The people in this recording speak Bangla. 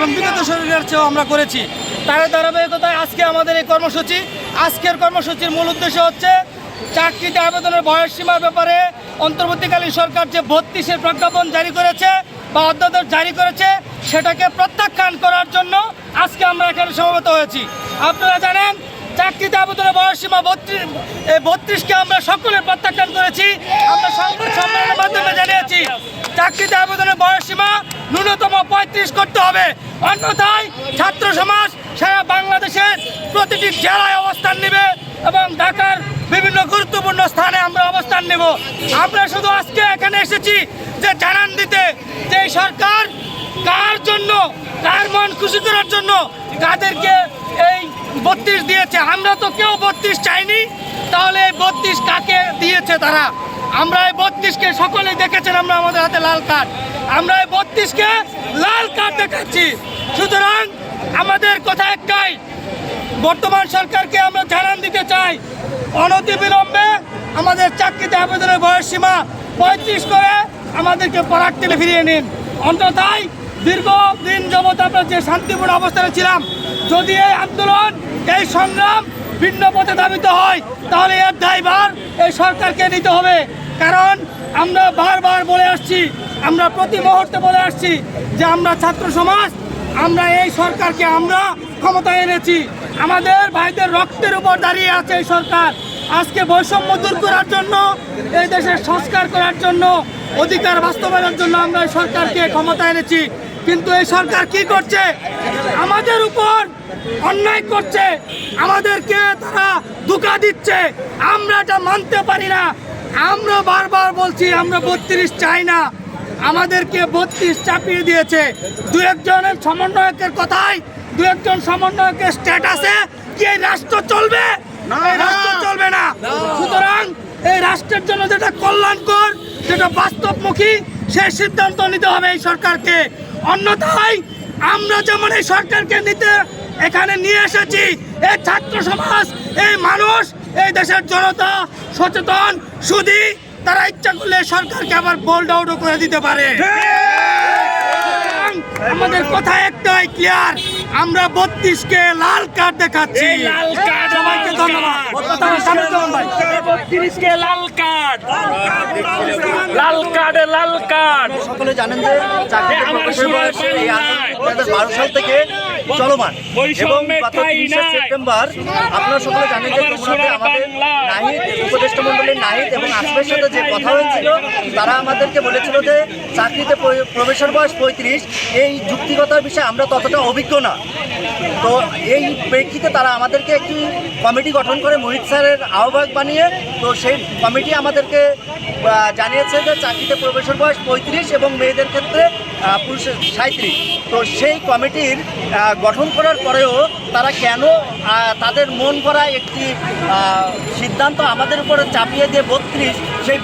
এবং বিগত শরীরের চেয়েও আমরা করেছি। তার ধারাবাহিকতায় আজকে আমাদের এই কর্মসূচি। আজকের কর্মসূচির মূল উদ্দেশ্য হচ্ছে চাকরিতে আবেদনের বয়স সীমার ব্যাপারে অন্তর্বর্তীকালীন সরকার যে বত্রিশের প্রজ্ঞাপন জারি করেছে বা অধ্যাদেশ জারি করেছে, সেটাকে প্রত্যাখ্যান করার জন্য আজকে আমরা এখানে সমবেত হয়েছি। আপনারা জানেন, চাকরিতে আবেদনের বয়স সীমা বত্রিশ বত্রিশকে আমরা সকলে প্রত্যাখ্যান করেছি। আমরা চাকরিতে আবেদনের বয়স সীমা ন্যূনতম পঁয়ত্রিশ করতে হবে। অন্যথায় ছাত্র সমাজ সারা বাংলাদেশের প্রতিটি জেলায় অবস্থান নেবে এবং ঢাকার বিভিন্ন গুরুত্বপূর্ণ স্থানে আমরা অবস্থান নেব। আমরা শুধু আজকে এখানে এসেছি যে জানান দিতে যে সরকার কার জন্য, কার মন খুশি করার জন্য কাদেরকে এই বত্রিশ দিয়েছে। আমরা তো কেউ বত্রিশ চাইনি। তাহলে এই বত্রিশ কাকে দিয়েছে তারা? আমরা এই বত্রিশকে সকলেই দেখেছেন, আমরা আমাদের হাতে লাল কার্ড আমরা এই বত্রিশকে লাল কার্ড দেখাচ্ছি। সুতরাং আমাদের কথা একটাই, বর্তমান সরকারকে আমরা জানান দিতে চাই, অনতিবিলম্বে আমাদের চাকরিতে আবেদনের বয়স সীমা পঁয়ত্রিশ করে আমাদেরকে পরাগ টেলে ফিরিয়ে নিন। অন্যথায় দীর্ঘ দিন যাবৎ আমরা যে শান্তিপূর্ণ অবস্থানে ছিলাম, যদি এই আন্দোলন, এই সংগ্রাম ভিন্ন পথে দাবিত হয়, তাহলে এর দায়ভার এই সরকারকে নিতে হবে। কারণ আমরা বারবার বলে আসছি, আমরা প্রতি মুহূর্তে বলে আসছি যে আমরা ছাত্র সমাজ, আমরা এই সরকারকে আমরা ক্ষমতায় এনেছি। আমাদের ভাইদের রক্তের উপর দাঁড়িয়ে আছে এই সরকার। আজকে বৈষম্য দূর করার জন্য, এই দেশের সংস্কার করার জন্য, অধিকার বাস্তবায়নের জন্য আমরা এই সরকারকে ক্ষমতায় এনেছি। কিন্তু এই সরকার কি করছে? আমাদের উপর অন্যায় করছে আমাদেরকে তারা ধোকা দিচ্ছে। আমরা এটা মানতে পারি না। আমরা বারবার বলছি আমরা বত্রিশ চাই না। আমাদেরকে বত্রিশ চাপিয়ে দিয়েছে। দু একজনের সমন্বয়কের কথাই দু একজন সমন্বয়কের স্ট্যাটাসে কি এই রাষ্ট্র চলবে? এই রাষ্ট্র চলবে না। সুতরাং এই রাষ্ট্রের জন্য যেটা কল্যাণকর যেটা বাস্তবমুখী সেই সিদ্ধান্ত নিতে হবে এই সরকারকে। অন্যথায় আমরা যেমন এই সরকারকে নিতে এখানে নিয়ে এসেছি এই ছাত্র সমাজ এই মানুষ এই দেশের জনতা সচেতন সুদী তারা ইচ্ছা করলে সরকারকে আবার বোল্ড আউটও করে দিতে পারে। আমাদের কথা একটাই ক্লিয়ার আমরা বত্রিশকে লাল কার্ড দেখাচ্ছি। লাল কার্ড সবাইকে ধন্যবাদ। বত্রিশকে লাল কার্ড লাল কার্ডে লাল কার্ড সকলে জানেন যে চাকরিতে আমার বয়স সুরের এই আন্দোলন দু হাজার বারো সাল থেকে চলমান। এবং গত তিরিশে সেপ্টেম্বর আপনারা সকলে জানেন যে আমাদের। নাহিদ উপদেষ্টা মন্ডলীর নাহিদ এবং আসবের সাথে যে কথা হয়েছিল তারা আমাদেরকে বলেছিল যে চাকরিতে প্র- প্রবেশের বয়স পঁয়ত্রিশ এই যুক্তিগতার বিষয়ে আমরা ততটা অভিজ্ঞ না। তো এই প্রেক্ষিতে তারা আমাদেরকে একটি কমিটি গঠন করে মোহিত স্যারের আহ্বায়ক বানিয়ে তো সেই কমিটি আমাদেরকে জানিয়েছে যে চাকরিতে প্রবেশের বয়স পঁয়ত্রিশ এবং মেয়েদের ক্ষেত্রে পুরুষের সাঁত্রিশ তো সেই কমিটির গঠন করার পরেও তারা কেন তাদের মন করা একটি সিদ্ধান্ত আমাদের উপরে চাপিয়ে দিয়ে বত্রিশ, সেই